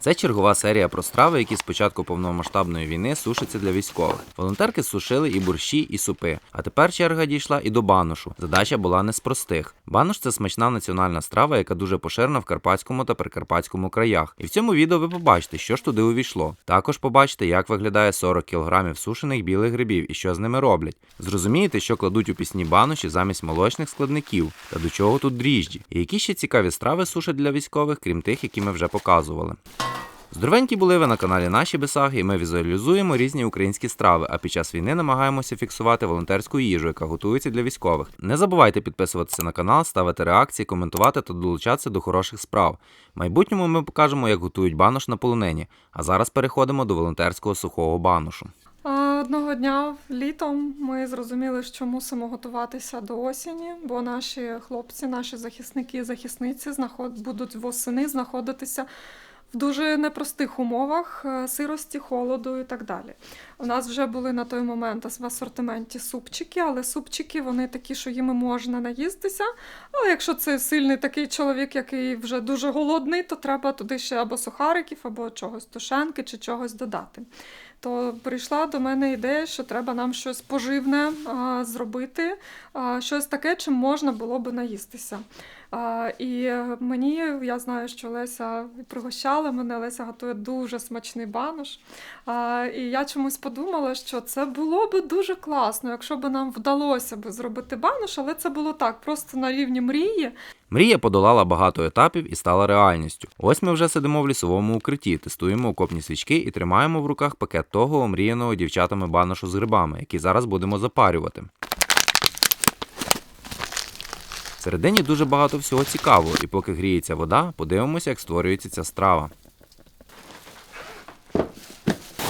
Це чергова серія про страви, які з початку повномасштабної війни сушаться для військових. Волонтерки сушили і борщі, і супи. А тепер черга дійшла і до баношу. Задача була не з простих. Банош це смачна національна страва, яка дуже поширена в карпатському та прикарпатському краях. І в цьому відео ви побачите, що ж туди увійшло. Також побачите, як виглядає 40 кг сушених білих грибів і що з ними роблять. Зрозумієте, що кладуть у пісні баноші замість молочних складників та до чого тут дріжджі, і які ще цікаві страви сушать для військових, крім тих, які ми вже показували. Здоровенькі були ви на каналі Наші Бесаги, і ми візуалізуємо різні українські страви, а під час війни намагаємося фіксувати волонтерську їжу, яка готується для військових. Не забувайте підписуватися на канал, ставити реакції, коментувати та долучатися до хороших справ. В майбутньому ми покажемо, як готують банош на полонині. А зараз переходимо до волонтерського сухого баношу. Одного дня літом ми зрозуміли, що мусимо готуватися до осені, бо наші хлопці, наші захисники і захисниці будуть восени знаходитися в дуже непростих умовах е, сирості, холоду і так далі. У нас вже були на той момент в асортименті супчики, але супчики вони такі, що їми можна наїстися. Але якщо це сильний такий чоловік, який вже дуже голодний, то треба туди ще або сухариків, або чогось тушенки чи чогось додати то прийшла до мене ідея, що треба нам щось поживне а, зробити, а, щось таке, чим можна було би наїстися. А, і мені, я знаю, що Леся пригощала мене, Леся готує дуже смачний банош. А, і я чомусь подумала, що це було би дуже класно, якщо б нам вдалося би зробити банош, але це було так, просто на рівні мрії. Мрія подолала багато етапів і стала реальністю. Ось ми вже сидимо в лісовому укритті, тестуємо окопні свічки і тримаємо в руках пакет того омріяного дівчатами баношу з грибами, який зараз будемо запарювати. Всередині дуже багато всього цікавого, і поки гріється вода, подивимося, як створюється ця страва.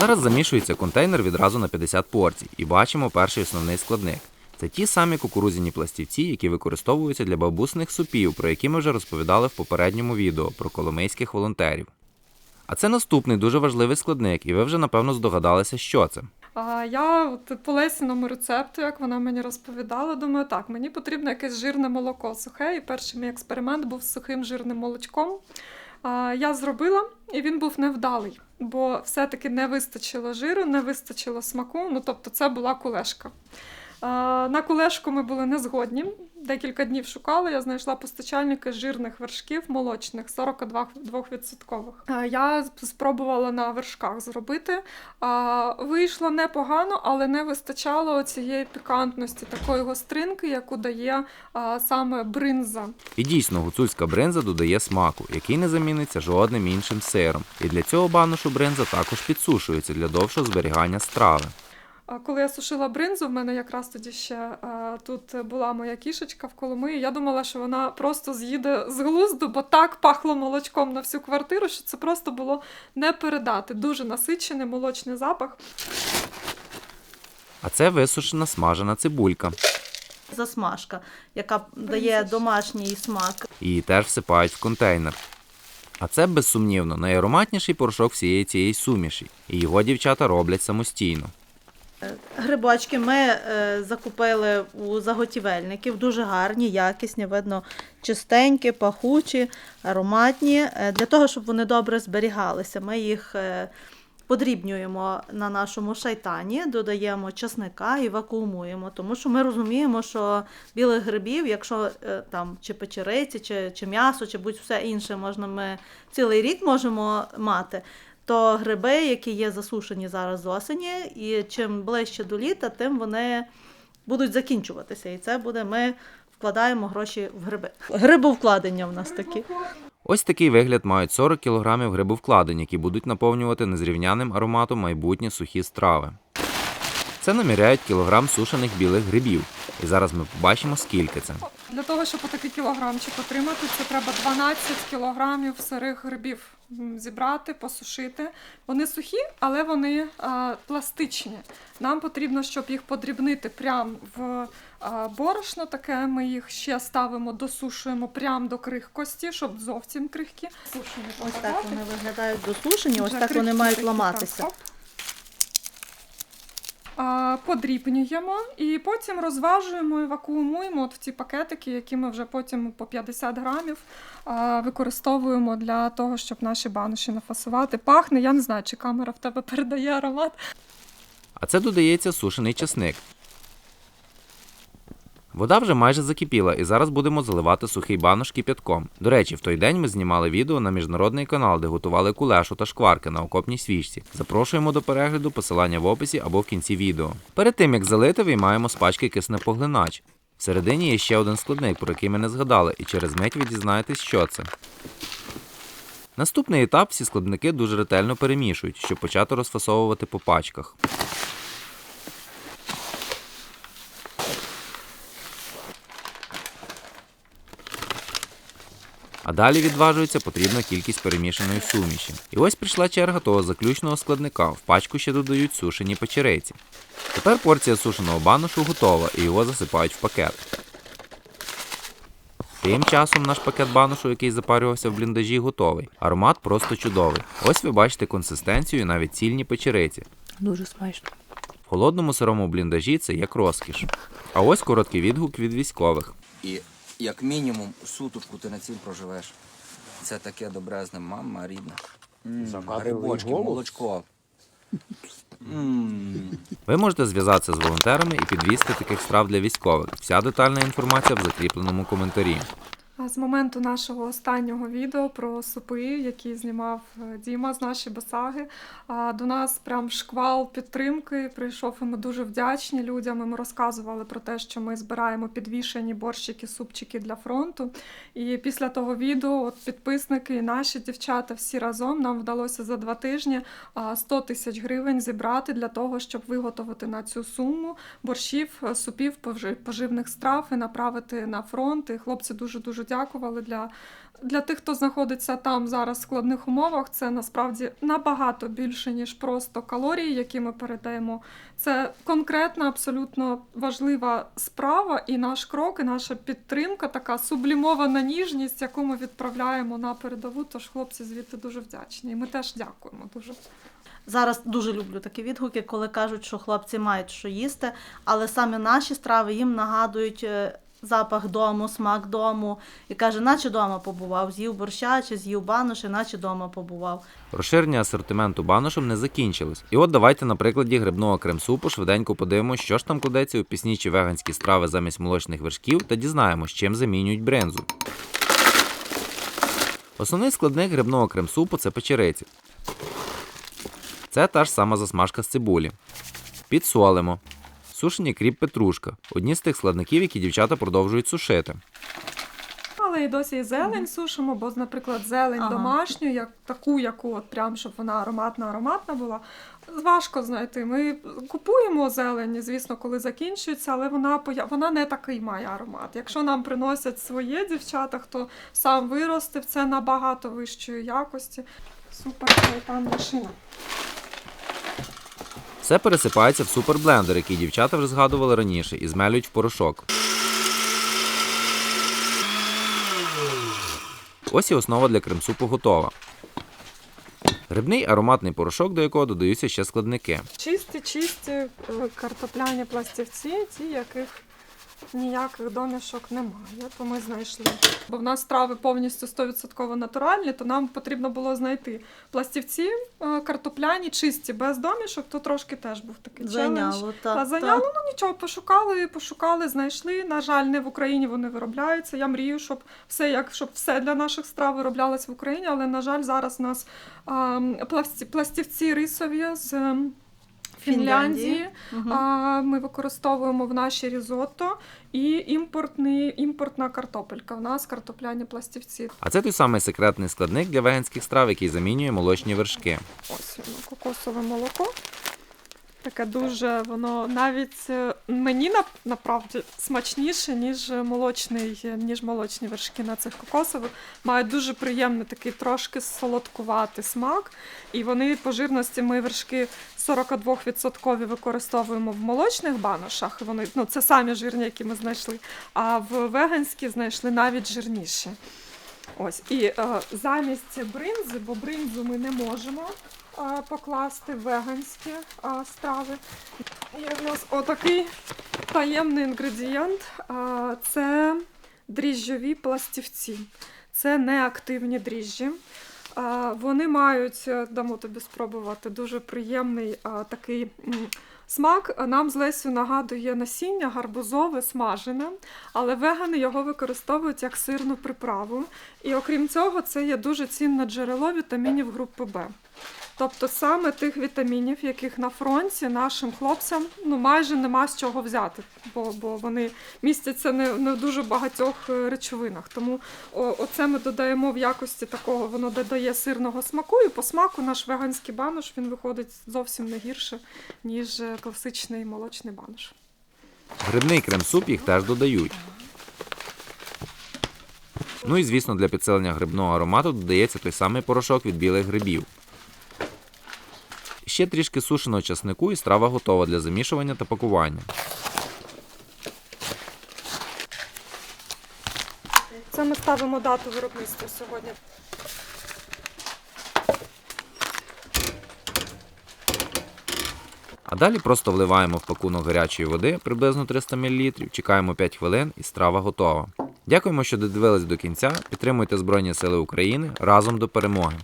Зараз замішується контейнер відразу на 50 порцій, і бачимо перший основний складник. Це ті самі кукурудзяні пластівці, які використовуються для бабусних супів, про які ми вже розповідали в попередньому відео про коломийських волонтерів. А це наступний дуже важливий складник, і ви вже напевно здогадалися, що це. А я от по Лесіному рецепту, як вона мені розповідала, думаю, так, мені потрібно якесь жирне молоко сухе, і перший мій експеримент був з сухим жирним молочком. Я зробила, і він був невдалий, бо все-таки не вистачило жиру, не вистачило смаку. Ну тобто, це була кулешка. На кулешку ми були не згодні. Декілька днів шукала, я знайшла постачальника жирних вершків молочних 42%. А, Я спробувала на вершках зробити. Вийшло непогано, але не вистачало цієї пікантності, такої гостринки, яку дає саме бринза. І дійсно, гуцульська бринза додає смаку, який не заміниться жодним іншим сиром. І для цього баношу бринза також підсушується для довшого зберігання страви. А Коли я сушила бринзу, в мене якраз тоді ще а, тут була моя кішечка в Коломиї. Я думала, що вона просто з'їде з глузду, бо так пахло молочком на всю квартиру, що це просто було не передати. Дуже насичений молочний запах. А це висушена смажена цибулька. засмажка, яка дає домашній смак. Її теж всипають в контейнер. А це безсумнівно найароматніший порошок всієї цієї суміші, і його дівчата роблять самостійно. Грибочки ми е, закупили у заготівельників, дуже гарні, якісні, видно, чистенькі, пахучі, ароматні. Е, для того, щоб вони добре зберігалися, ми їх е, подрібнюємо на нашому шайтані, додаємо часника і вакуумуємо, тому що ми розуміємо, що білих грибів, якщо е, там чи печериці, чи, чи м'ясо, чи будь-все інше, можна ми цілий рік можемо мати. То гриби, які є засушені зараз з осені, і чим ближче до літа, тим вони будуть закінчуватися. І це буде ми вкладаємо гроші в гриби. Грибовкладення в нас такі. Ось такий вигляд мають 40 кг грибовкладень, які будуть наповнювати незрівняним ароматом майбутні сухі страви. Це наміряють кілограм сушених білих грибів. І зараз ми побачимо, скільки це. Для того, щоб отакий кілограмчик отримати, це треба 12 кілограмів сирих грибів зібрати, посушити. Вони сухі, але вони а, пластичні. Нам потрібно, щоб їх подрібнити прямо в а, борошно. Таке ми їх ще ставимо, досушуємо прямо до крихкості, щоб зовсім крихкі. Сушені Ось так вони виглядають досушені, ось так вони мають ламатися. так, подрібнюємо і потім розважуємо і вакуумуємо от в ці пакетики, які ми вже потім по 50 грамів використовуємо для того, щоб наші баноші нафасувати. Пахне, я не знаю, чи камера в тебе передає аромат. А це додається сушений чесник. Вода вже майже закипіла, і зараз будемо заливати сухий банош кип'ятком. До речі, в той день ми знімали відео на міжнародний канал, де готували кулешу та шкварки на окопній свічці. Запрошуємо до перегляду посилання в описі або в кінці відео. Перед тим як залити, виймаємо з пачки киснепоглинач. Всередині є ще один складник, про який ми не згадали, і через мить ви дізнаєтесь, що це. Наступний етап всі складники дуже ретельно перемішують, щоб почати розфасовувати по пачках. А далі відважується потрібна кількість перемішаної суміші. І ось прийшла черга того заключного складника. В пачку ще додають сушені печериці. Тепер порція сушеного баношу готова і його засипають в пакет. Тим часом наш пакет баношу, який запарювався в бліндажі, готовий. Аромат просто чудовий. Ось ви бачите консистенцію і навіть цільні печериці. Дуже смачно. В холодному сирому бліндажі це як розкіш. А ось короткий відгук від військових. І як мінімум суточку ти на цім проживеш. Це таке добрезне, мама рідна. М, Грибочки, молочко. М. Ви можете зв'язатися з волонтерами і підвізти таких страв для військових. Вся детальна інформація в закріпленому коментарі. З моменту нашого останнього відео про супи, які знімав е, Діма з нашої басаги, до нас прям шквал підтримки прийшов, і ми дуже вдячні людям. І Ми розказували про те, що ми збираємо підвішені борщики, супчики для фронту. І після того відео, от підписники і наші дівчата всі разом нам вдалося за два тижні а, 100 тисяч гривень зібрати для того, щоб виготовити на цю суму борщів, е, супів, пожи- поживних страв і направити на фронт. І хлопці дуже дуже дякували для. Для тих, хто знаходиться там зараз в складних умовах, це насправді набагато більше, ніж просто калорії, які ми передаємо. Це конкретна, абсолютно важлива справа, і наш крок, і наша підтримка, така сублімована ніжність, яку ми відправляємо на передову. Тож хлопці звідти дуже вдячні. І ми теж дякуємо дуже. Зараз дуже люблю такі відгуки, коли кажуть, що хлопці мають що їсти, але саме наші страви їм нагадують е, запах дому, смак дому. І каже, наче дома побував, з'їв борща чи з'їв банош, і наче дома побував. Розширення асортименту баношем не закінчилось. І от давайте на прикладі грибного крем-супу швиденько подивимося, що ж там кладеться у пісні чи веганські страви замість молочних вершків, та дізнаємось, чим замінюють брензу. Основний складник грибного крем-супу це печериці. Це та ж сама засмажка з цибулі. Підсолимо. Сушені кріп петрушка одні з тих складників, які дівчата продовжують сушити. Але і досі і зелень сушимо, бо, наприклад, зелень Ага. домашню, як таку, яку от прям, щоб вона ароматна, ароматна була. Важко знайти. Ми купуємо зелень, звісно, коли закінчується, але вона вона не такий має аромат. Якщо нам приносять своє дівчата, хто сам виростив, це набагато вищої якості. Супер там машина. Все пересипається в суперблендер, який дівчата вже згадували раніше, і змелюють в порошок. Ось і основа для крем-супу готова. Грибний ароматний порошок, до якого додаються ще складники. Чисті, чисті е, картопляні пластівці, ті, яких ніяких домішок немає, то ми знайшли. Бо в нас страви повністю 100% натуральні, то нам потрібно було знайти пластівці е, картопляні, чисті, без домішок, то трошки теж був такий челендж. Зайняло, Та так. зайняло, так. ну нічого, пошукали, пошукали, знайшли. На жаль, не в Україні вони виробляються. Я мрію, щоб все як щоб все для наших страв вироблялось в Україні, але на жаль, зараз у нас а, пластівці рисові з Фінляндії. Мгм. А, ми використовуємо в наші різотто і імпортний, імпортна картопелька. В нас картопляні пластівці. А це той самий секретний складник для веганських страв, який замінює молочні вершки. Ось воно, кокосове молоко. Таке дуже, воно навіть е, мені на- направді смачніше, ніж молочний, ніж молочні вершки на цих кокосових. Мають дуже приємний такий трошки солодкуватий смак. І вони по жирності ми вершки 42% використовуємо в молочних баношах. Вони, ну, це самі жирні, які ми знайшли. А в веганські знайшли навіть жирніші. Ось і е, замість бринзи, бо бринзу ми не можемо е, покласти веганські е, страви. Є в нас отакий таємний інгредієнт. А, Це дріжджові пластівці. Це неактивні дріжджі. Вони мають, е, дамо тобі спробувати, дуже приємний такий смак. Нам з Лесю нагадує насіння гарбузове, смажене, але вегани його використовують як сирну приправу. І окрім цього, це є дуже цінне джерело вітамінів групи Б. Тобто саме тих вітамінів, яких на фронті нашим хлопцям ну майже нема з чого взяти, бо, бо вони містяться не, не в дуже багатьох е, речовинах. Тому о, оце ми додаємо в якості такого, воно додає сирного смаку, і по смаку наш веганський банош він виходить зовсім не гірше, ніж е, класичний молочний банош. Грибний крем-суп їх теж додають. Ну і звісно, для підсилення грибного аромату додається той самий порошок від білих грибів. Ще трішки сушеного часнику і страва готова для замішування та пакування. Це ми ставимо дату виробництва сьогодні. А далі просто вливаємо в пакунок гарячої води приблизно 300 мл, чекаємо 5 хвилин і страва готова. Дякуємо, що додивились до кінця. Підтримуйте Збройні Сили України разом до перемоги.